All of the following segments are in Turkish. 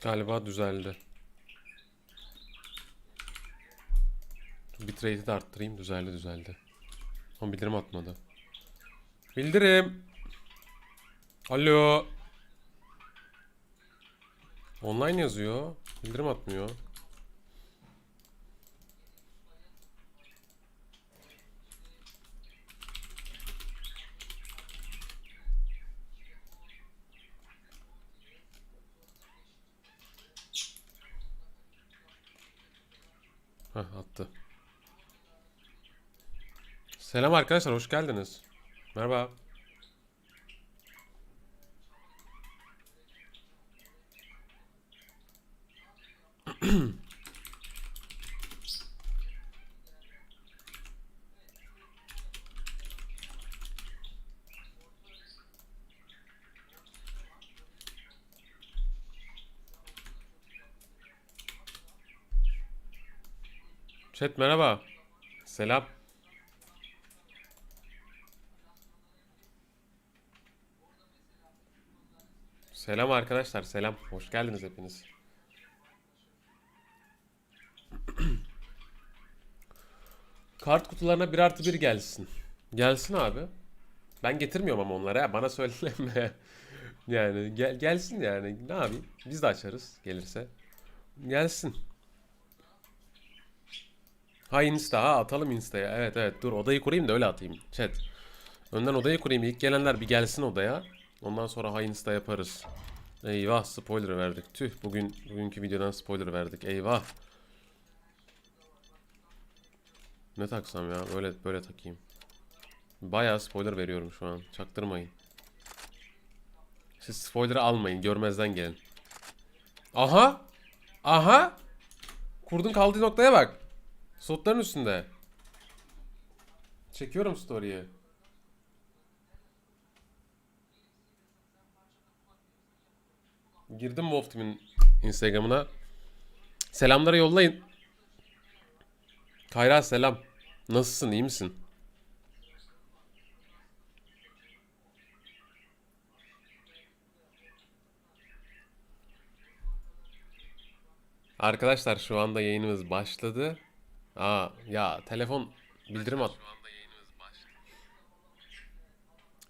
Galiba düzeldi. Bitrate'i de arttırayım. Düzeldi düzeldi. Ama bildirim atmadı. Bildirim. Alo. Online yazıyor. Bildirim atmıyor. Selam arkadaşlar hoş geldiniz. Merhaba. Chat merhaba. Selam. Selam arkadaşlar, selam. Hoş geldiniz hepiniz. Kart kutularına bir artı bir gelsin. Gelsin abi. Ben getirmiyorum ama onları ha. Bana söyleme. Yani gel, gelsin yani. Ne yapayım? Biz de açarız gelirse. Gelsin. Ha Insta ha atalım Insta'ya. Evet evet dur odayı kurayım da öyle atayım. Chat. Önden odayı kurayım. İlk gelenler bir gelsin odaya. Ondan sonra Insta yaparız. Eyvah spoiler verdik. Tüh bugün bugünkü videodan spoiler verdik. Eyvah. Ne taksam ya? Böyle böyle takayım. Bayağı spoiler veriyorum şu an. Çaktırmayın. Siz spoiler'ı almayın. Görmezden gelin. Aha! Aha! Kurdun kaldığı noktaya bak. Slotların üstünde. Çekiyorum story'i. Girdim Wolf Team'in Instagram'ına. Selamları yollayın. Kayra selam. Nasılsın? iyi misin? Arkadaşlar şu anda yayınımız başladı. Aa ya telefon bildirim at.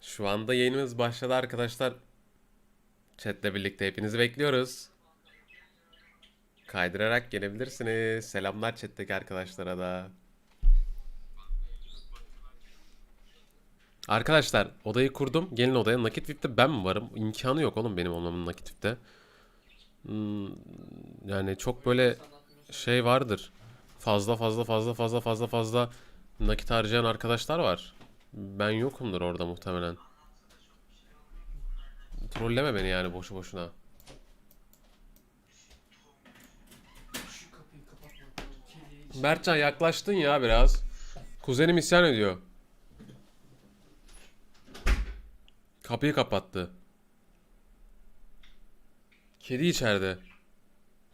Şu anda yayınımız başladı arkadaşlar. Chat'le birlikte hepinizi bekliyoruz. Kaydırarak gelebilirsiniz. Selamlar chat'teki arkadaşlara da. Arkadaşlar odayı kurdum. Gelin odaya. Nakit VIP'te ben mi varım? İmkanı yok oğlum benim olmamın Nakit VIP'te. Hmm, yani çok böyle şey vardır. Fazla fazla fazla fazla fazla fazla nakit harcayan arkadaşlar var. Ben yokumdur orada muhtemelen. Trolleme beni yani boşu boşuna. Mertcan yaklaştın ya biraz. Kuzenim isyan ediyor. Kapıyı kapattı. Kedi içeride.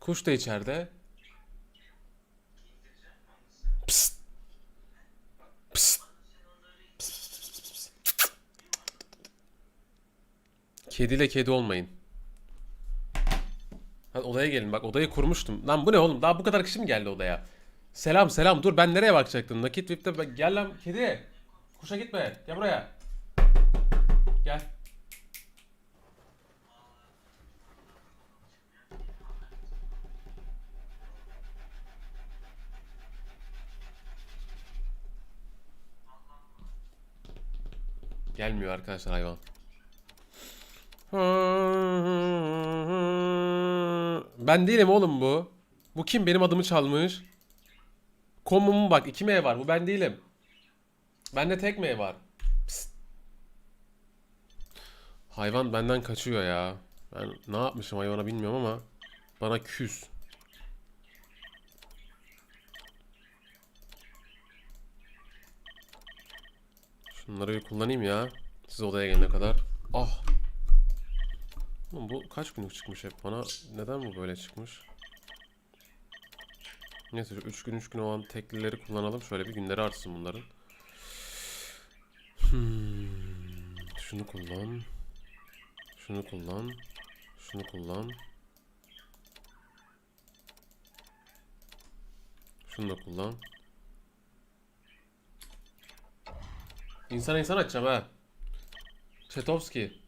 Kuş da içeride. Psst. Psst. Psst. Kediyle kedi olmayın. Hadi odaya gelin bak odayı kurmuştum. Lan bu ne oğlum daha bu kadar kişi mi geldi odaya? Selam selam dur ben nereye bakacaktım? Nakit VIP'te gel lan kedi. Kuşa gitme gel buraya. Gel. Gelmiyor arkadaşlar hayvan. Ben değilim oğlum bu. Bu kim benim adımı çalmış? Komumu bak 2 M var. Bu ben değilim. Bende tek M var. Psst. Hayvan benden kaçıyor ya. Ben ne yapmışım hayvana bilmiyorum ama bana küs. Şunları bir kullanayım ya. Siz odaya gelene kadar. Ah. Oğlum bu kaç günlük çıkmış hep bana? Neden bu böyle çıkmış? Neyse 3 gün 3 gün olan teklileri kullanalım. Şöyle bir günleri artsın bunların. Hmm. Şunu kullan. Şunu kullan. Şunu kullan. Şunu da kullan. İnsana insan açacağım ha. Çetovski.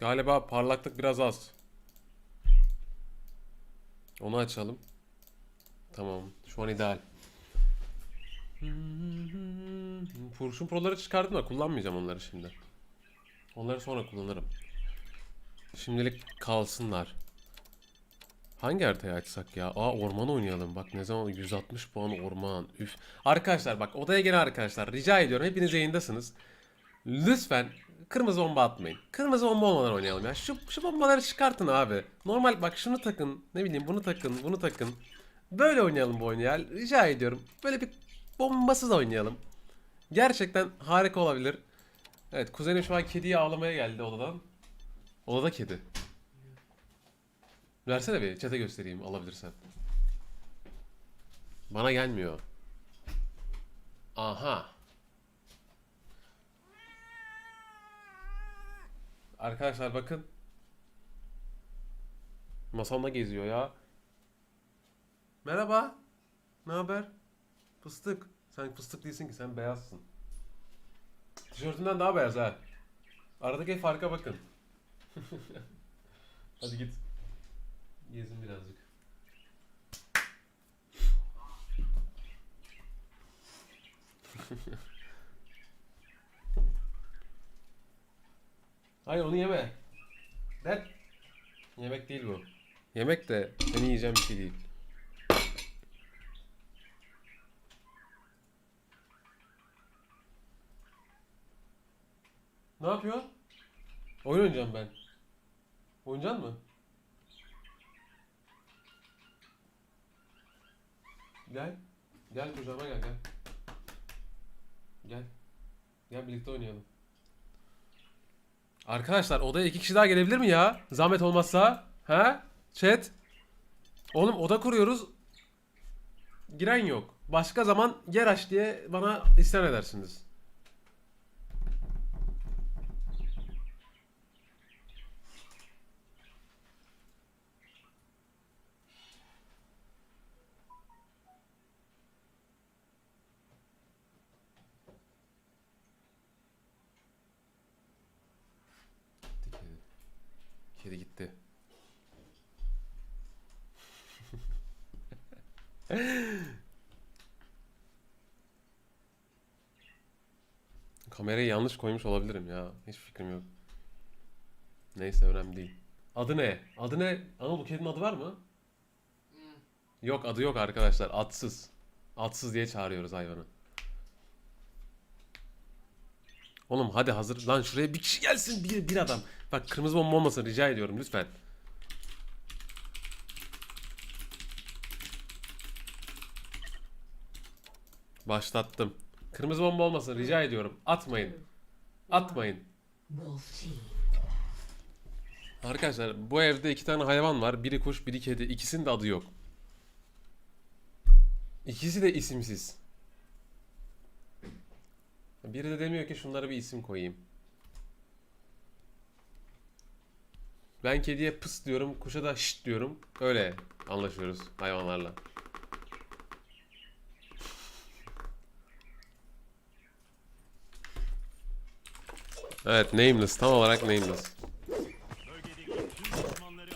Galiba parlaklık biraz az. Onu açalım. Tamam. Şu an ideal. Kurşun proları çıkardım da kullanmayacağım onları şimdi. Onları sonra kullanırım. Şimdilik kalsınlar. Hangi haritayı açsak ya? Aa orman oynayalım. Bak ne zaman 160 puan orman. Üf. Arkadaşlar bak odaya gelen arkadaşlar rica ediyorum hepiniz yayındasınız. Lütfen kırmızı bomba atmayın. Kırmızı bomba olmadan oynayalım ya. Şu, şu bombaları çıkartın abi. Normal bak şunu takın. Ne bileyim bunu takın, bunu takın. Böyle oynayalım bu oyunu ya. Rica ediyorum. Böyle bir bombasız oynayalım. Gerçekten harika olabilir. Evet kuzenim şu an kediyi ağlamaya geldi odadan. Odada kedi. Versene bir çete göstereyim alabilirsen. Bana gelmiyor. Aha. Arkadaşlar bakın. Masamda geziyor ya. Merhaba. Ne haber? Fıstık. Sen fıstık değilsin ki sen beyazsın. Tişörtünden daha beyaz ha. Aradaki farka bakın. Hadi git. Gezin birazcık. Hayır onu yeme. Der. Yemek değil bu. Yemek de seni yiyeceğim bir şey değil. Ne yapıyor? Oyun oynayacağım ben. Oynayacaksın mı? Gel. Gel kucağıma gel gel. Gel. Gel birlikte oynayalım. Arkadaşlar odaya iki kişi daha gelebilir mi ya? Zahmet olmazsa. Ha? Chat. Oğlum oda kuruyoruz. Giren yok. Başka zaman yer aç diye bana isyan edersiniz. Gitti kedi. Kedi gitti. Kamerayı yanlış koymuş olabilirim ya. Hiç fikrim yok. Neyse önemli değil. Adı ne? Adı ne? Anıl bu kedinin adı var mı? Hmm. Yok adı yok arkadaşlar. Atsız. Atsız diye çağırıyoruz hayvanı. Oğlum hadi hazır. Lan şuraya bir kişi gelsin. Bir, bir adam. Bak kırmızı bomba olmasın rica ediyorum lütfen. Başlattım. Kırmızı bomba olmasın rica ediyorum. Atmayın. Atmayın. Arkadaşlar bu evde iki tane hayvan var. Biri kuş, biri kedi. İkisinin de adı yok. İkisi de isimsiz. Biri de demiyor ki şunlara bir isim koyayım. Ben kediye pıs diyorum, kuşa da şşt diyorum. Öyle anlaşıyoruz hayvanlarla. Evet, nameless. Tam olarak nameless.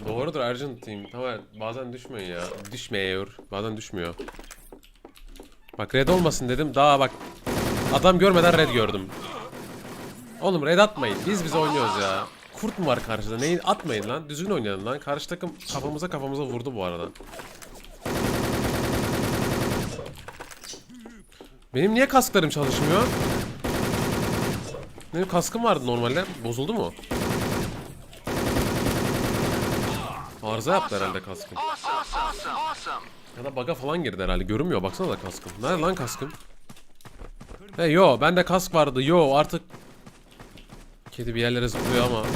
Doğrudur Argentine. Tamam bazen düşmüyor ya. Düşmüyor. Bazen düşmüyor. Bak red olmasın dedim. Daha bak adam görmeden red gördüm. Oğlum red atmayın. Biz biz oynuyoruz ya. Kurt mu var karşıda? Neyin atmayın lan. Düzgün oynayalım lan. Karşı takım kafamıza kafamıza vurdu bu arada. Benim niye kasklarım çalışmıyor? Benim kaskım vardı normalde. Bozuldu mu? Arıza yaptı herhalde kaskım. Ya da baga falan girdi herhalde. Görünmüyor baksana da kaskım. Nerede lan kaskım? He yo bende kask vardı. Yo artık Kedi bir yerlere zıplıyor ama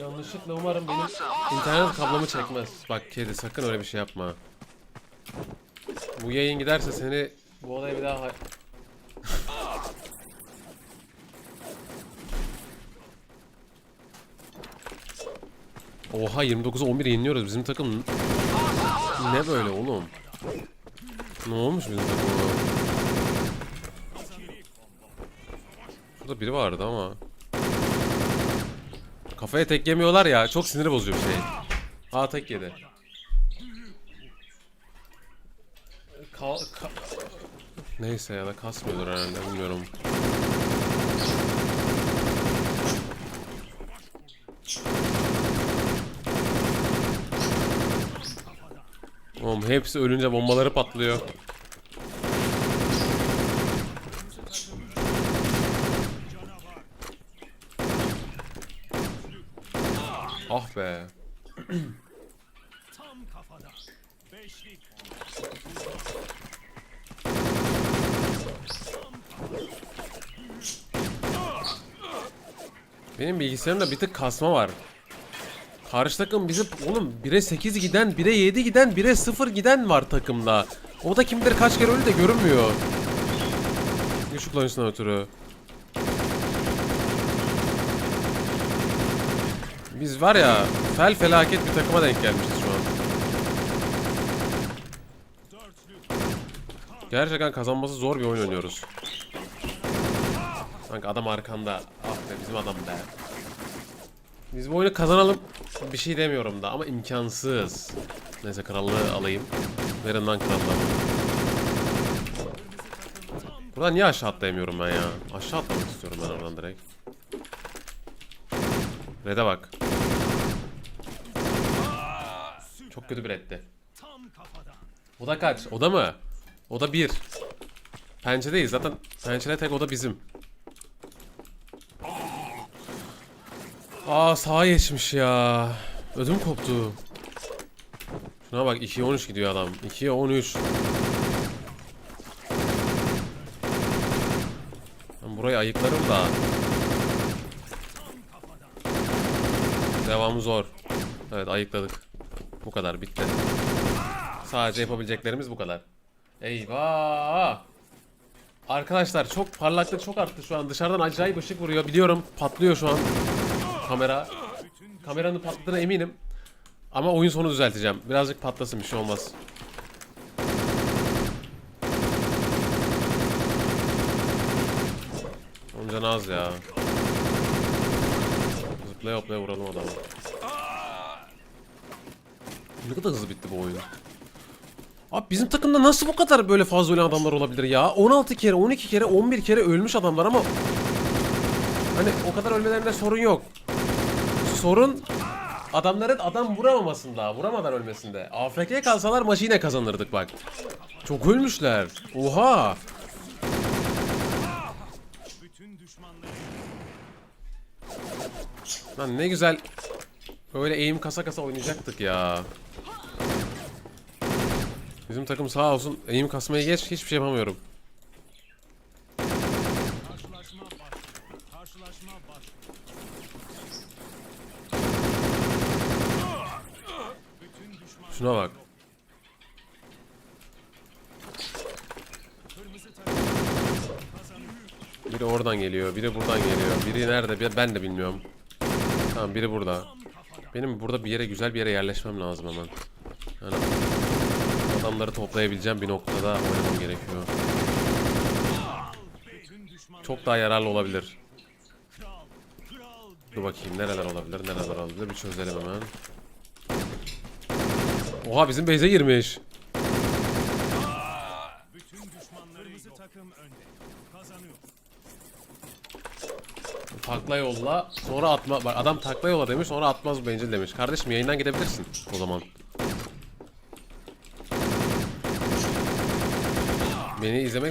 Yanlışlıkla umarım benim internet kablomu çekmez. Bak kedi sakın öyle bir şey yapma. Bu yayın giderse seni bu olaya bir daha Oha 29'a 11 yeniliyoruz. Bizim takım ne böyle oğlum? Ne olmuş bizim takıma? Şurada biri vardı ama. Kafaya tek yemiyorlar ya. Çok siniri bozuyor bir şey. Aa tek yedi. Ka ka- Neyse ya da kasmıyordur herhalde bilmiyorum. Oğlum hepsi ölünce bombaları patlıyor. Ah be. Benim bilgisayarımda bir tık kasma var. Karşı takım bizi oğlum 1'e 8 giden, 1'e 7 giden, 1'e 0 giden var takımda. O da kim bilir kaç kere öldü de görünmüyor. Güçlü kullanıcısından ötürü. Biz var ya fel felaket bir takıma denk gelmişiz şu an. Gerçekten kazanması zor bir oyun oynuyoruz. Sanki adam arkanda. Ah be bizim adam be. Biz bu oyunu kazanalım. Bir şey demiyorum da ama imkansız. Neyse krallığı alayım. Verin lan krallığı. Buradan niye aşağı atlayamıyorum ben ya? Aşağı atlamak istiyorum ben oradan direkt. Red'e bak. Çok kötü bir reddi. Tam kafada. O da kaç? O da mı? O da bir. Pençedeyiz zaten. Pençede tek o da bizim. Aa sağa geçmiş ya. Ödüm koptu. Şuna bak 2'ye 13 gidiyor adam. 2'ye 13. Ben burayı ayıklarım da. Devamı zor. Evet ayıkladık. Bu kadar bitti. Sadece yapabileceklerimiz bu kadar. Eyvah! Arkadaşlar çok parlaklık çok arttı şu an. Dışarıdan acayip ışık vuruyor. Biliyorum patlıyor şu an kamera. Kameranın patladığına eminim. Ama oyun sonu düzelteceğim. Birazcık patlasın bir şey olmaz. Onun canı az ya. Zıplaya hoplaya vuralım adamı. Ne kadar hızlı bitti bu oyun. Abi bizim takımda nasıl bu kadar böyle fazla ölen adamlar olabilir ya? 16 kere, 12 kere, 11 kere ölmüş adamlar ama hani o kadar ölmelerinde sorun yok. Sorun adamların adam vuramamasında, vuramadan ölmesinde. AFK'ye kalsalar maçı yine kazanırdık bak. Çok ölmüşler. Oha. Lan ne güzel böyle eğim kasa kasa oynayacaktık ya. Bizim takım sağ olsun eğim kasmaya geç hiçbir şey yapamıyorum. Şuna bak. Biri oradan geliyor, biri buradan geliyor. Biri nerede ben de bilmiyorum. Tamam biri burada. Benim burada bir yere güzel bir yere yerleşmem lazım hemen. Yani adamları toplayabileceğim bir noktada oynamam gerekiyor. Çok daha yararlı olabilir. Dur bakayım nereler olabilir, nereler olabilir bir çözelim hemen. Oha bizim base'e girmiş. Takla yolla sonra atma. Bak adam takla yolla demiş sonra atmaz bencil demiş. Kardeşim yayından gidebilirsin o zaman. Beni izlemek